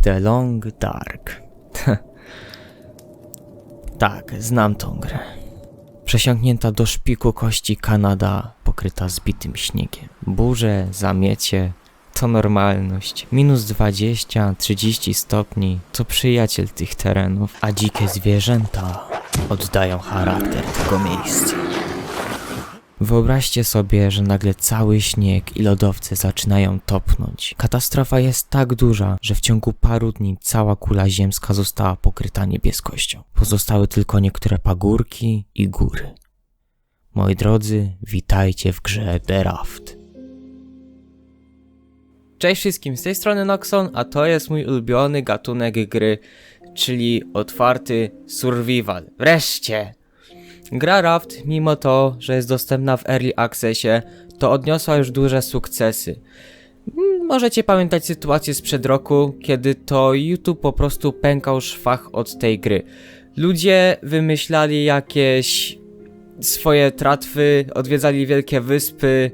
The Long Dark. tak, znam tą grę. Przesiąknięta do szpiku kości Kanada, pokryta zbitym śniegiem. Burze, zamiecie, to normalność. Minus 20, 30 stopni to przyjaciel tych terenów, a dzikie zwierzęta oddają charakter tego miejsca. Wyobraźcie sobie, że nagle cały śnieg i lodowce zaczynają topnąć. Katastrofa jest tak duża, że w ciągu paru dni cała kula ziemska została pokryta niebieskością. Pozostały tylko niektóre pagórki i góry. Moi drodzy, witajcie w grze The Raft. Cześć wszystkim, z tej strony Noxon, a to jest mój ulubiony gatunek gry, czyli otwarty survival. Wreszcie! Gra Raft, mimo to, że jest dostępna w Early Accessie, to odniosła już duże sukcesy. Mm, Możecie pamiętać sytuację sprzed roku, kiedy to YouTube po prostu pękał szwach od tej gry. Ludzie wymyślali jakieś swoje tratwy, odwiedzali wielkie wyspy,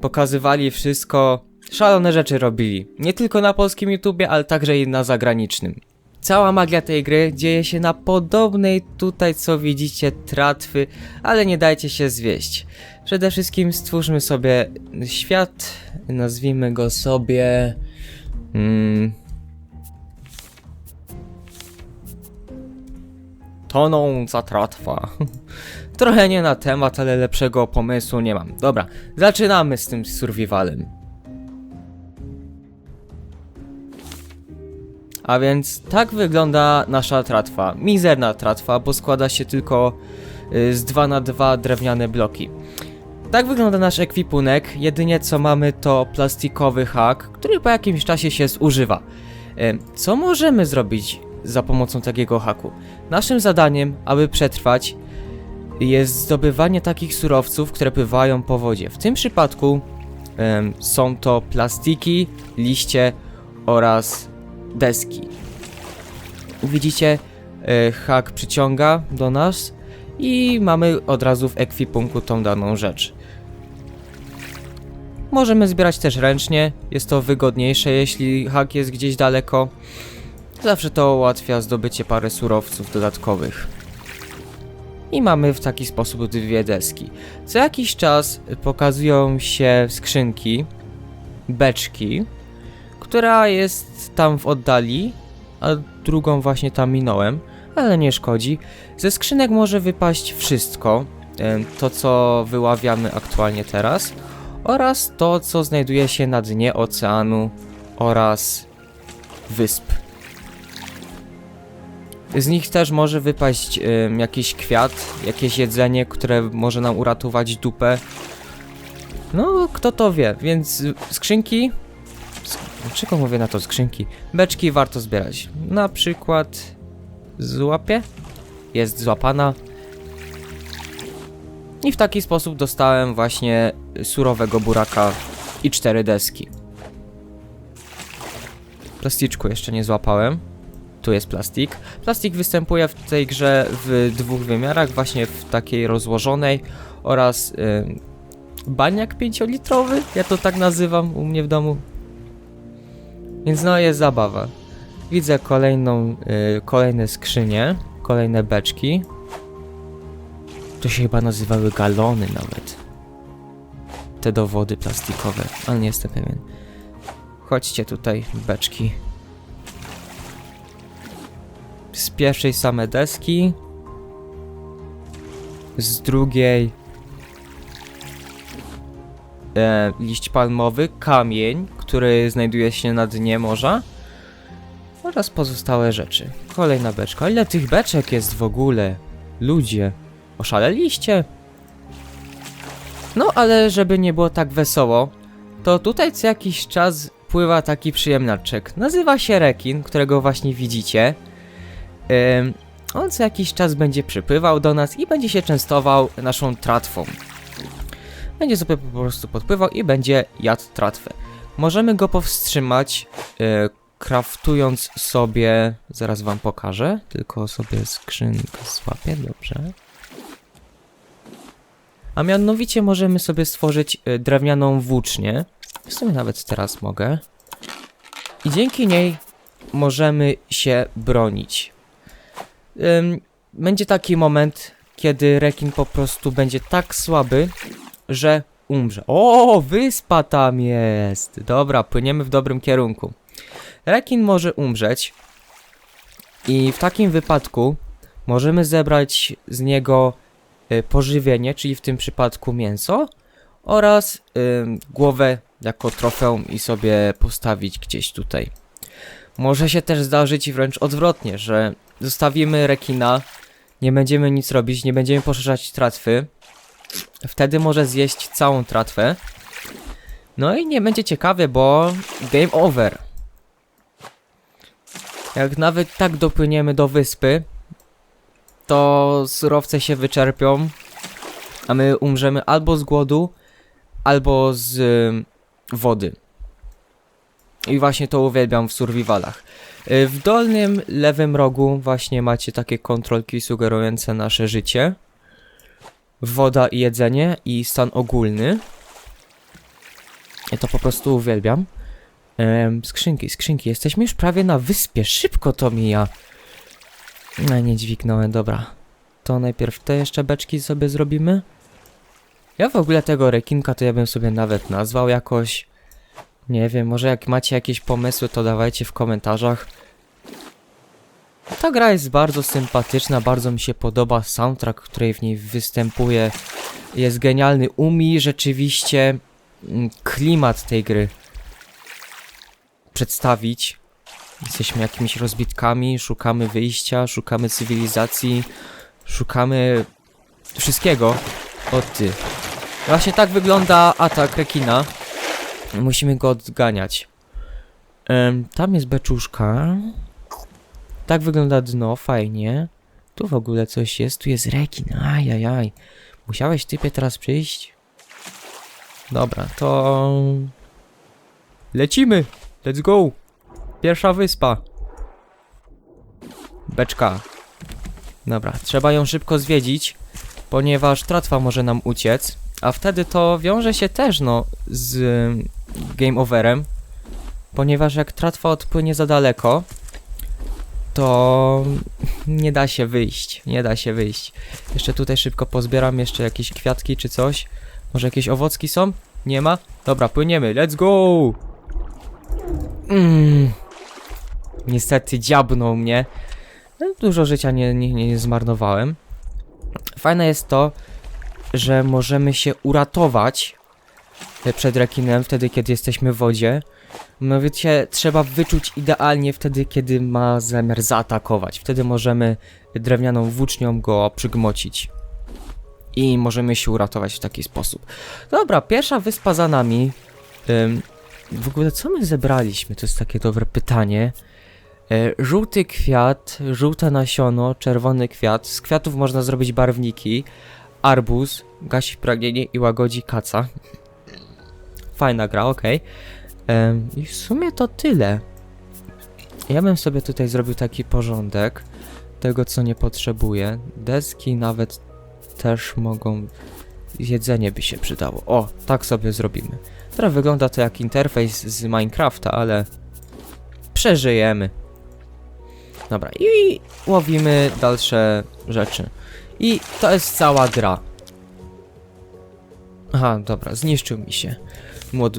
pokazywali wszystko. Szalone rzeczy robili. Nie tylko na polskim YouTubie, ale także i na zagranicznym. Cała magia tej gry dzieje się na podobnej tutaj, co widzicie, tratwy, ale nie dajcie się zwieść. Przede wszystkim stwórzmy sobie świat, nazwijmy go sobie. Mm, tonąca tratwa. Trochę nie na temat, ale lepszego pomysłu nie mam. Dobra, zaczynamy z tym survivalem. A więc tak wygląda nasza tratwa. Mizerna tratwa, bo składa się tylko y, z 2 na 2 drewniane bloki. Tak wygląda nasz ekwipunek. Jedynie co mamy to plastikowy hak, który po jakimś czasie się zużywa. Y, Co możemy zrobić za pomocą takiego haku? Naszym zadaniem, aby przetrwać, jest zdobywanie takich surowców, które pływają po wodzie. W tym przypadku są to plastiki, liście oraz deski. Widzicie, e, hak przyciąga do nas i mamy od razu w ekwipunku tą daną rzecz. Możemy zbierać też ręcznie, jest to wygodniejsze, jeśli hak jest gdzieś daleko. Zawsze to ułatwia zdobycie parę surowców dodatkowych. I mamy w taki sposób dwie deski. Co jakiś czas pokazują się skrzynki, beczki, która jest tam w oddali, a drugą właśnie tam minąłem, ale nie szkodzi. Ze skrzynek może wypaść wszystko, to co wyławiamy aktualnie teraz, oraz to co znajduje się na dnie oceanu oraz wysp. Z nich też może wypaść jakiś kwiat, jakieś jedzenie, które może nam uratować dupę. No, kto to wie, więc skrzynki Dlaczego mówię na to skrzynki? Beczki warto zbierać. Na przykład złapie. Jest złapana. I w taki sposób dostałem właśnie surowego buraka i cztery deski. Plasticzku jeszcze nie złapałem. Tu jest plastik. Plastik występuje w tej grze w dwóch wymiarach, właśnie w takiej rozłożonej oraz y, baniak 5-litrowy, ja to tak nazywam u mnie w domu. Więc no jest zabawa. Widzę kolejną, y, kolejne skrzynie, kolejne beczki. To się chyba nazywały galony nawet. Te dowody plastikowe, ale nie jestem pewien. Chodźcie tutaj, beczki. Z pierwszej same deski. Z drugiej e, liść palmowy, kamień, który znajduje się na dnie morza oraz pozostałe rzeczy. Kolejna beczka. Ile tych beczek jest w ogóle? Ludzie, oszaleliście? No, ale żeby nie było tak wesoło, to tutaj co jakiś czas pływa taki przyjemnaczek. Nazywa się rekin, którego właśnie widzicie. On co jakiś czas będzie przypływał do nas i będzie się częstował naszą tratwą będzie sobie po prostu podpływał i będzie jadł tratwę. Możemy go powstrzymać, e, craftując sobie, zaraz wam pokażę, tylko sobie skrzynkę złapię, dobrze. A mianowicie możemy sobie stworzyć e, drewnianą włócznię, w sumie nawet teraz mogę. I dzięki niej możemy się bronić. Ym, będzie taki moment, kiedy rekin po prostu będzie tak słaby, że umrze. O, wyspa tam jest! Dobra, płyniemy w dobrym kierunku. Rekin może umrzeć i w takim wypadku możemy zebrać z niego y, pożywienie, czyli w tym przypadku mięso oraz ym, głowę jako trofeum i sobie postawić gdzieś tutaj. Może się też zdarzyć wręcz odwrotnie, że zostawimy rekina, nie będziemy nic robić, nie będziemy poszerzać tratwy, wtedy może zjeść całą tratwę. No i nie będzie ciekawie, bo game over. Jak nawet tak dopłyniemy do wyspy, to surowce się wyczerpią, a my umrzemy albo z głodu, albo z ym, wody. I właśnie to uwielbiam w survivalach. Y, W dolnym lewym rogu właśnie macie takie kontrolki sugerujące nasze życie. Woda i jedzenie i stan ogólny. Ja to po prostu uwielbiam. Em, skrzynki, skrzynki. Jesteśmy już prawie na wyspie. Szybko to mija. No nie dźwignąłem, dobra. To najpierw te jeszcze beczki sobie zrobimy. Ja w ogóle tego rekinka to ja bym sobie nawet nazwał jakoś. Nie wiem, może jak macie jakieś pomysły, to dawajcie w komentarzach. Ta gra jest bardzo sympatyczna, bardzo mi się podoba soundtrack, który w niej występuje. Jest genialny, umi rzeczywiście mm, klimat tej gry przedstawić. Jesteśmy jakimiś rozbitkami, szukamy wyjścia, szukamy cywilizacji, szukamy wszystkiego. O ty. Właśnie tak wygląda atak rekina. Musimy go odganiać. Tam jest beczuszka. Tak wygląda dno, fajnie. Tu w ogóle coś jest, tu jest rekin. Ajajaj. Musiałeś typie teraz przyjść? Dobra, to... Lecimy! Let's go! Pierwsza wyspa. Beczka. Dobra, trzeba ją szybko zwiedzić, ponieważ tratwa może nam uciec, a wtedy to wiąże się też, no, z ym, game overem, ponieważ jak tratwa odpłynie za daleko, to nie da się wyjść, nie da się wyjść. Jeszcze tutaj szybko pozbieram jeszcze jakieś kwiatki czy coś. Może jakieś owocki są? Nie ma? Dobra, płyniemy, let's go! Mm. Niestety dziabnął mnie. No, Dużo życia nie, nie, nie zmarnowałem. Fajne jest to, że możemy się uratować przed rekinem wtedy, kiedy jesteśmy w wodzie. Mianowicie trzeba wyczuć idealnie wtedy, kiedy ma zamiar zaatakować. Wtedy możemy drewnianą włócznią go przygmocić. I możemy się uratować w taki sposób. Dobra, pierwsza wyspa za nami. Ym, w ogóle co my zebraliśmy? To jest takie dobre pytanie. E, żółty kwiat, żółte nasiono, czerwony kwiat. Z kwiatów można zrobić barwniki. Arbuz, gasi pragnienie i łagodzi kaca. Fajna gra, okej. I w sumie to tyle. Ja bym sobie tutaj zrobił taki porządek tego, co nie potrzebuję. Deski nawet też mogą. Jedzenie by się przydało. O, tak sobie zrobimy. Teraz wygląda to jak interfejs z Minecrafta, ale przeżyjemy. Dobra, i łowimy dalsze rzeczy. I to jest cała gra. Aha, dobra, zniszczył mi się. Mod,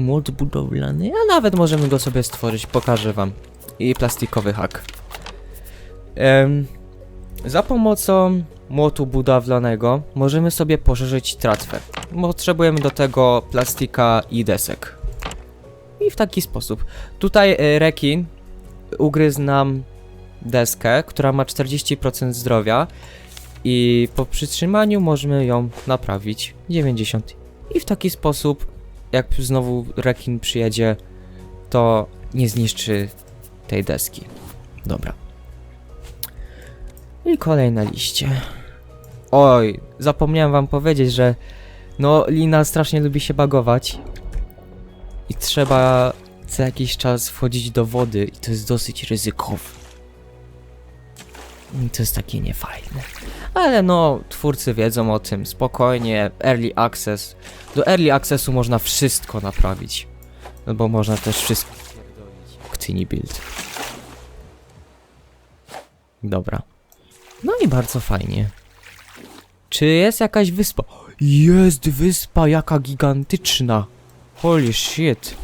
mod budowlany, a nawet możemy go sobie stworzyć, pokażę wam. I plastikowy hak. Za pomocą młotu budowlanego możemy sobie poszerzyć tratwę. Potrzebujemy do tego plastika i desek. I w taki sposób. Tutaj e, rekin ugryzł nam deskę, która ma 40% zdrowia i po przytrzymaniu możemy ją naprawić 90. I w taki sposób, jak znowu rekin przyjedzie, to nie zniszczy tej deski. Dobra. I kolejne liście. Oj, zapomniałem wam powiedzieć, że no Lina strasznie lubi się bagować i trzeba co jakiś czas wchodzić do wody i to jest dosyć ryzykowne. To jest takie niefajne. Ale no, twórcy wiedzą o tym, spokojnie, early access. Do early accessu można wszystko naprawić. No bo można też wszystko. Ktini build. Dobra. No i bardzo fajnie. Czy jest jakaś wyspa? Jest wyspa jaka gigantyczna. Holy shit.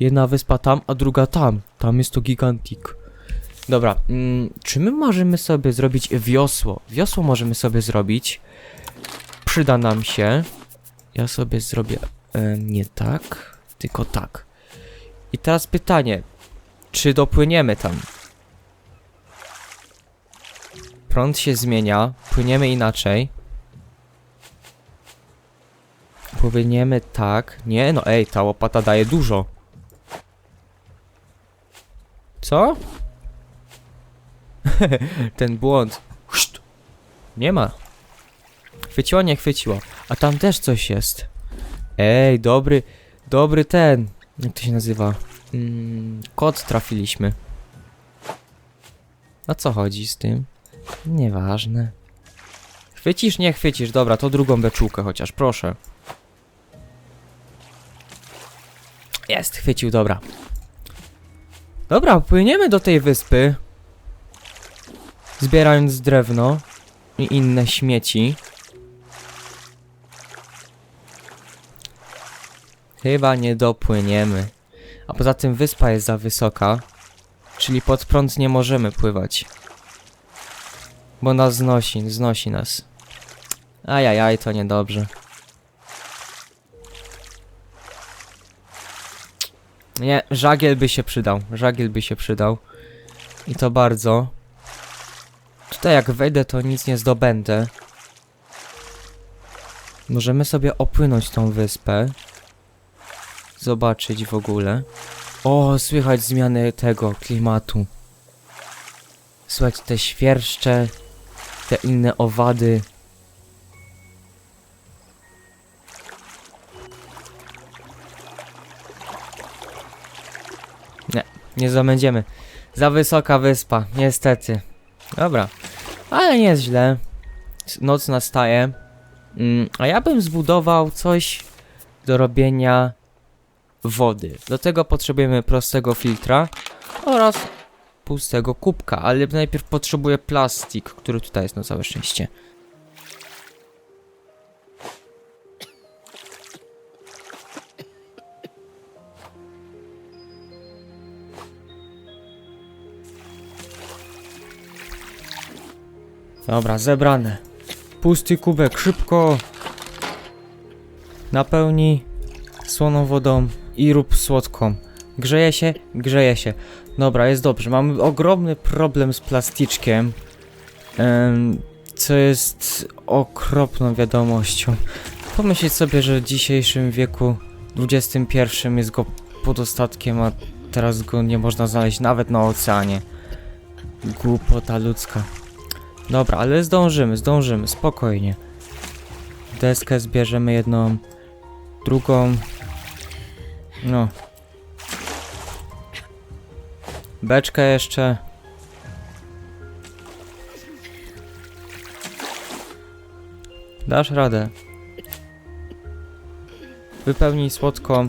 Jedna wyspa tam, a druga tam. Tam jest to gigantik. Dobra, mm, czy my możemy sobie zrobić wiosło? Wiosło możemy sobie zrobić. Przyda nam się. Ja sobie zrobię e, nie tak, tylko tak. I teraz pytanie, czy dopłyniemy tam? Prąd się zmienia, płyniemy inaczej. Płyniemy tak. Nie, no ej, ta łopata daje dużo. Co? Ten błąd. Nie ma. Chwyciło, nie chwyciło. A tam też coś jest. Ej, dobry, dobry ten. Jak to się nazywa? Mm, kod trafiliśmy. O co chodzi z tym? Nieważne. Chwycisz, nie chwycisz. Dobra, to drugą beczułkę chociaż, proszę. Jest, chwycił, dobra. Dobra, płyniemy do tej wyspy. Zbierając drewno i inne śmieci. Chyba nie dopłyniemy. A poza tym wyspa jest za wysoka, czyli pod prąd nie możemy pływać. Bo nas znosi, znosi nas. Ajajaj, to niedobrze. Nie, żagiel by się przydał. Żagiel by się przydał. I to bardzo. Tutaj jak wejdę, to nic nie zdobędę. Możemy sobie opłynąć tą wyspę. Zobaczyć w ogóle. O, słychać zmiany tego klimatu. Słychać te świerszcze, te inne owady. Nie, nie zdobędziemy. Za wysoka wyspa, niestety. Dobra, ale nie jest źle. Noc nastaje. Mm, a ja bym zbudował coś do robienia wody. Do tego potrzebujemy prostego filtra oraz pustego kubka, ale najpierw potrzebuję plastik, który tutaj jest na całe szczęście. Dobra, zebrane. Pusty kubek, szybko! Napełnij słoną wodą i rób słodką. Grzeje się? Grzeje się. Dobra, jest dobrze. Mamy ogromny problem z plasticzkiem. em, co jest okropną wiadomością. Pomyśleć sobie, że w dzisiejszym wieku XXI jest go podostatkiem, a teraz go nie można znaleźć nawet na oceanie. Głupota ludzka. Dobra, ale zdążymy, zdążymy, spokojnie. Deskę zbierzemy jedną, drugą. No. Beczkę jeszcze. Dasz radę. Wypełnij słodką.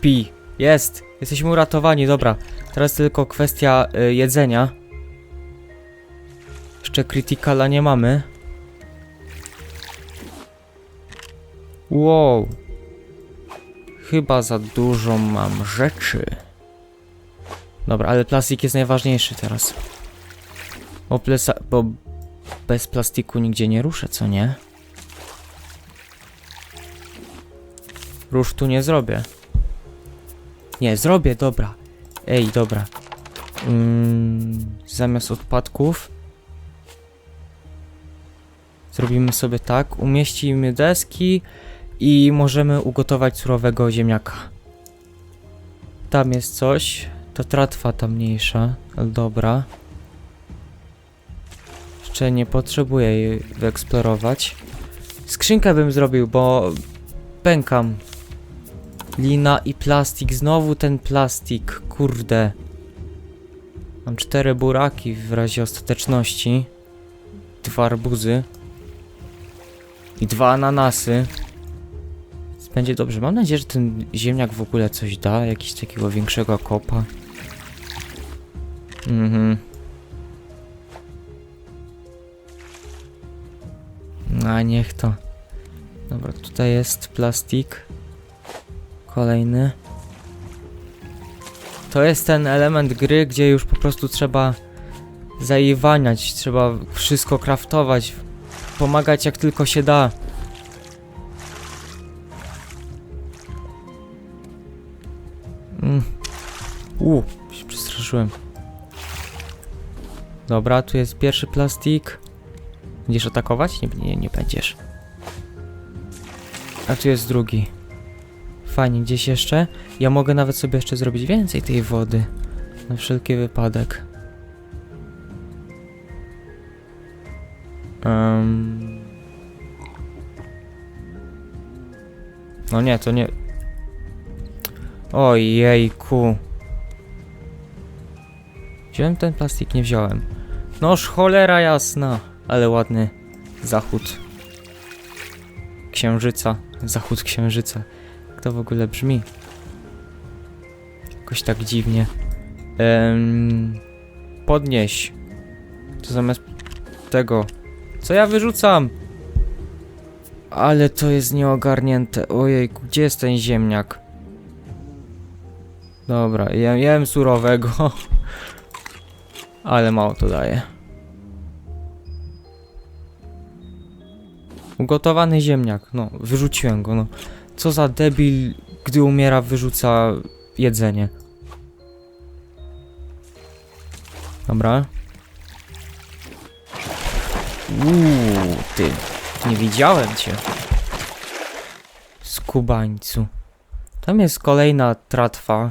Pi. Jest! Jesteśmy uratowani, dobra. Teraz tylko kwestia y, jedzenia. Jeszcze krytykala nie mamy. Wow. Chyba za dużo mam rzeczy. Dobra, ale plastik jest najważniejszy teraz. Bo, plesa, bo bez plastiku nigdzie nie ruszę, co nie? Róż tu nie zrobię. Nie, zrobię, dobra. Ej, dobra. Mm, zamiast odpadków zrobimy sobie tak, umieścimy deski i możemy ugotować surowego ziemniaka. Tam jest coś. To tratwa ta mniejsza, dobra. Jeszcze nie potrzebuję jej wyeksplorować. Skrzynkę bym zrobił, bo pękam. Lina i plastik, znowu ten plastik, kurde. Mam cztery buraki w razie ostateczności. Dwa arbuzy. I dwa ananasy. Będzie dobrze. Mam nadzieję, że ten ziemniak w ogóle coś da. Jakiś takiego większego kopa. Mhm. No, a niech to. Dobra, tutaj jest plastik. Kolejny. To jest ten element gry, gdzie już po prostu trzeba zaiwaniać, trzeba wszystko kraftować pomagać jak tylko się da. Mm. U, się przestraszyłem. Dobra, tu jest pierwszy plastik. Będziesz atakować? Nie, nie, nie będziesz. A tu jest drugi. Fajnie, gdzieś jeszcze? Ja mogę nawet sobie jeszcze zrobić więcej tej wody. Na wszelki wypadek. Em. No nie, to nie... Ojejku. Wziąłem ten plastik? Nie wziąłem. Noż cholera jasna, ale ładny zachód księżyca. Zachód księżyca. Jak to w ogóle brzmi? Jakoś tak dziwnie. Em, podnieś. To zamiast tego. Co ja wyrzucam? Ale to jest nieogarnięte. Ojejku, gdzie jest ten ziemniak? Dobra, jem, jem surowego. Ale mało to daje. Ugotowany ziemniak. No, wyrzuciłem go, no. Co za debil, gdy umiera, wyrzuca jedzenie. Dobra. Uuu, ty. Nie widziałem cię. Skubańcu. Tam jest kolejna tratwa.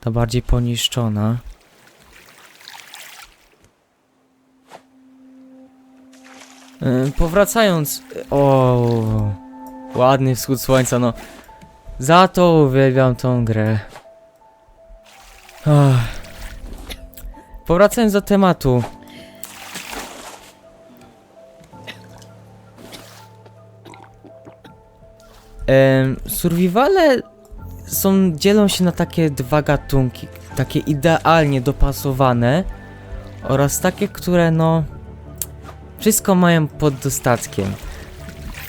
Ta bardziej poniszczona. Yy, powracając. O, ładny wschód słońca, no. Za to uwielbiam tą grę. Ach. Powracając do tematu. Survivale są, dzielą się na takie dwa gatunki, takie idealnie dopasowane oraz takie, które no wszystko mają pod dostatkiem.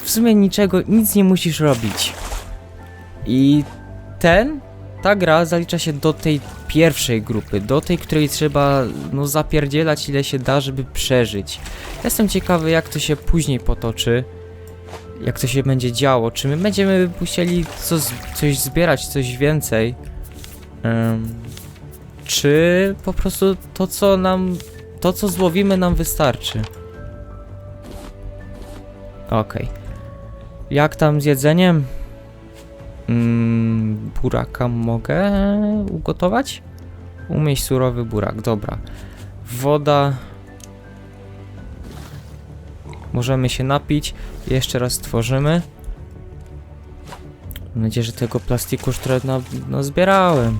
W sumie niczego, nic nie musisz robić. I ten, ta gra zalicza się do tej pierwszej grupy, do tej, której trzeba no zapierdzielać ile się da, żeby przeżyć. Jestem ciekawy jak to się później potoczy, jak to się będzie działo, czy my będziemy musieli co, coś zbierać, coś więcej, Em, czy po prostu to co nam, to co złowimy nam wystarczy. Okej. Jak tam z jedzeniem? Mm, buraka mogę ugotować? Umieść surowy burak, dobra. Woda. Możemy się napić. Jeszcze raz stworzymy. Mam nadzieję, że tego plastiku już trochę na, no, zbierałem.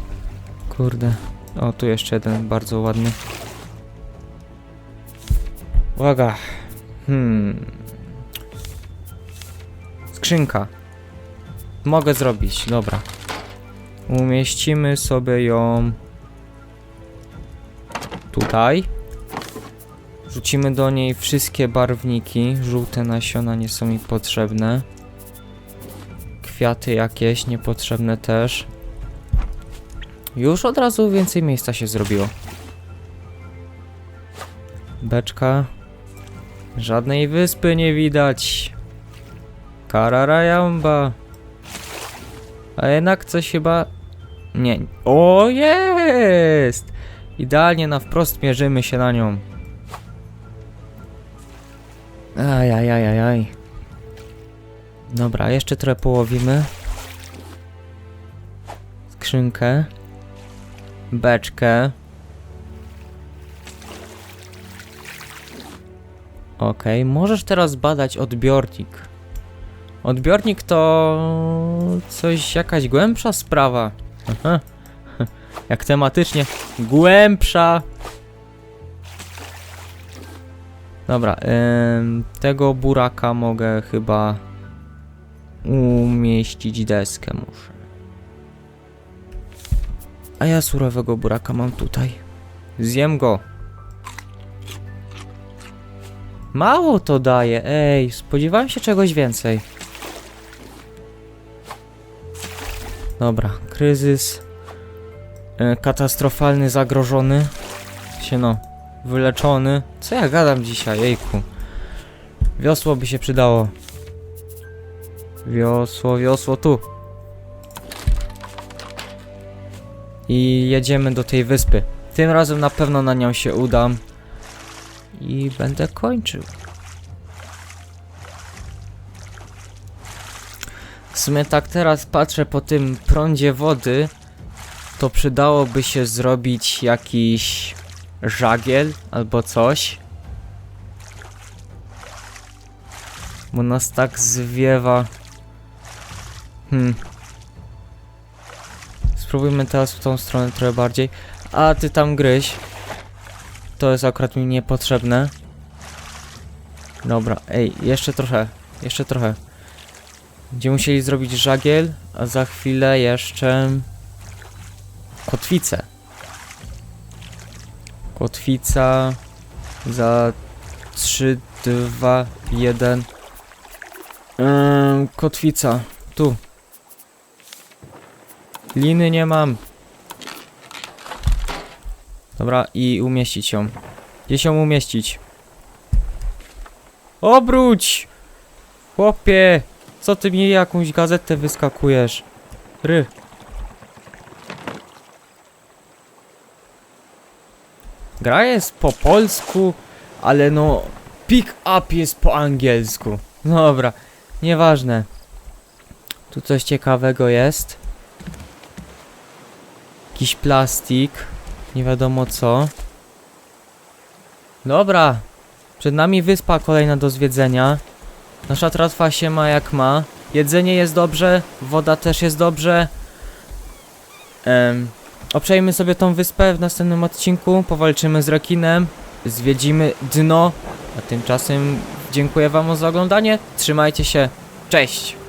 Kurde. O, tu jeszcze jeden bardzo ładny. Uwaga. Hmm. Skrzynka. Mogę zrobić, dobra. Umieścimy sobie ją tutaj. Rzucimy do niej wszystkie barwniki. Żółte nasiona nie są mi potrzebne. Kwiaty jakieś niepotrzebne też. Już od razu więcej miejsca się zrobiło. Beczka. Żadnej wyspy nie widać. Kararajamba. A jednak coś chyba... Nie. O, jest! Idealnie na wprost mierzymy się na nią. Ajajajajaj. Dobra, jeszcze trochę połowimy. Skrzynkę. Beczkę. Okej, możesz teraz badać odbiornik. Odbiornik to coś, jakaś głębsza sprawa. Aha. Jak tematycznie, głębsza. Dobra, tego buraka mogę chyba umieścić deskę muszę. A ja surowego buraka mam tutaj. Zjem go. Mało to daje, ej, spodziewałem się czegoś więcej. Dobra, kryzys e, katastrofalny, zagrożony. Się no, wyleczony. Co ja gadam dzisiaj, jejku. Wiosło by się przydało. Wiosło, wiosło, tu. I jedziemy do tej wyspy. Tym razem na pewno na nią się udam. I będę kończył. W sumie tak teraz patrzę po tym prądzie wody, to przydałoby się zrobić jakiś żagiel albo coś. Bo nas tak zwiewa. Hmm. Spróbujmy teraz w tą stronę trochę bardziej. A ty tam gryź. To jest akurat mi niepotrzebne. Dobra, ej, jeszcze trochę. Jeszcze trochę. Będziemy musieli zrobić żagiel, a za chwilę jeszcze kotwicę. Kotwica za 3, 2, 1. Ym, kotwica, tu. Liny nie mam. Dobra, i umieścić ją. Gdzie się umieścić? Obróć! Chłopie! Co ty mi jakąś gazetę wyskakujesz? Ry. Gra jest po polsku, ale no... Pick up jest po angielsku. Dobra, nieważne. Tu coś ciekawego jest. Jakiś plastik. Nie wiadomo co. Dobra. Przed nami wyspa kolejna do zwiedzenia. Nasza tratwa się ma jak ma. Jedzenie jest dobrze, woda też jest dobrze. Um, obczajmy sobie tą wyspę w następnym odcinku, powalczymy z rekinem, zwiedzimy dno. A tymczasem dziękuję wam za oglądanie, trzymajcie się, cześć!